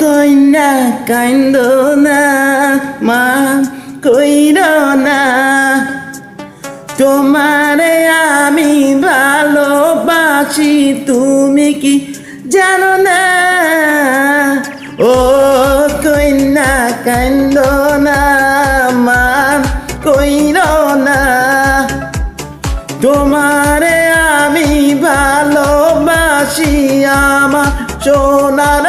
কইনা, কান্দ না, মা কইর না। তোমারে আমি ভালোবাসি, তুমি কি জানো না? ও কইনা, কান্দ না, মা কইর না। তোমারে আমি ভালোবাসি, আমার সোনার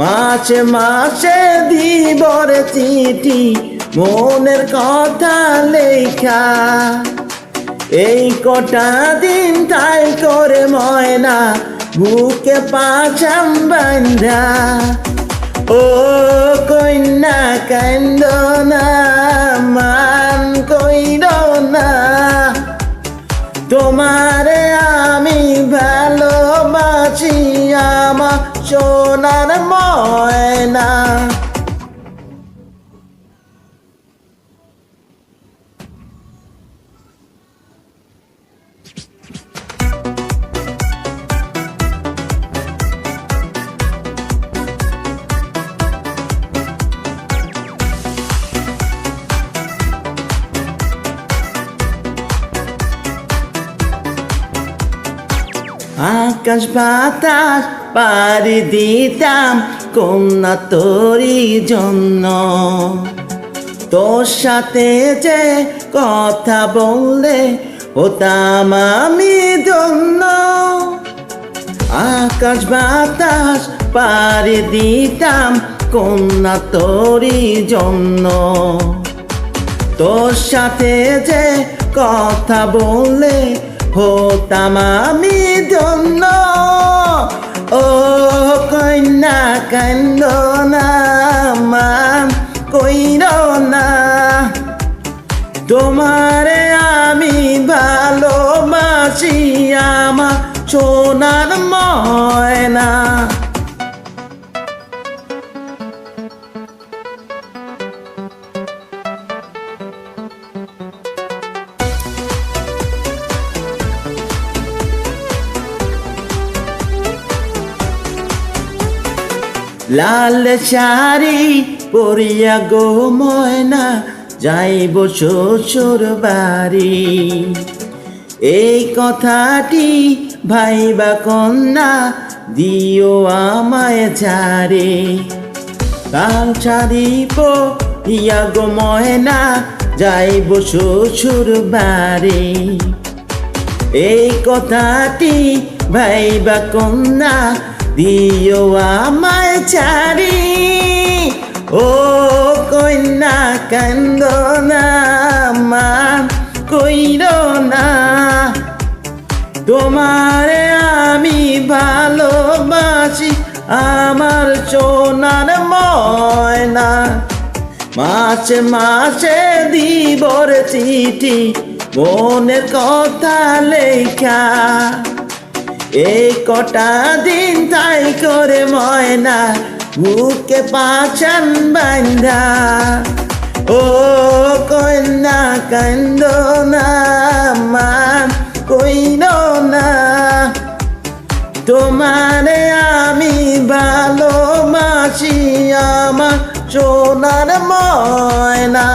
মাসে মাসে দিবর চিঠি, মনের কথা লেখা। এই কটা দিন তাই করে ময়না, বুকে পাচাম বান্ধা। ও কন্যা, কান্দ না সোনার ময়না আকাশ বাতাস পাড়ি দিতাম কন্যা তোরই জন্য। তোর সাথে যে কথা বললে হতাম আমি জন্য আকাশ বাতাস পাড়ি দিতাম কন্যা তোরই জন্য। তোর সাথে যে কথা বললে হতাম আমি ধন্য। ও কন্যা কান্দ না মান কইর না। তোমারে আমি ভালোবাসি আমার সোনার ময়না। লাল শাড়ি পরিয়া গো ময়না, যাইব শ্বশুর বাড়ি। এই কথাটি ভাইবা কন্যা, দিও আমায় ছাড়ে লাল শাড়ি পরিয়া গো ময়না, যাইব শ্বশুর বাড়ি। এই কথাটি ভাইবা কন্যা দিও আমায় ছাড়ি ও কন্যা কান্দ না মান কইর না। তোমারে আমি ভালোবাসি, আমার সোনার ময়না। মাসে মাসে দিবর চিঠি, মনের কথা লেখা। এই কটা দিন তাই করে ময়না বুকে পাচান বান্ধা ও কন্যা, কান্দ না মান কইল না। তোমারে আমি ভালো ভালোবাসি আমার সোনার ময়না।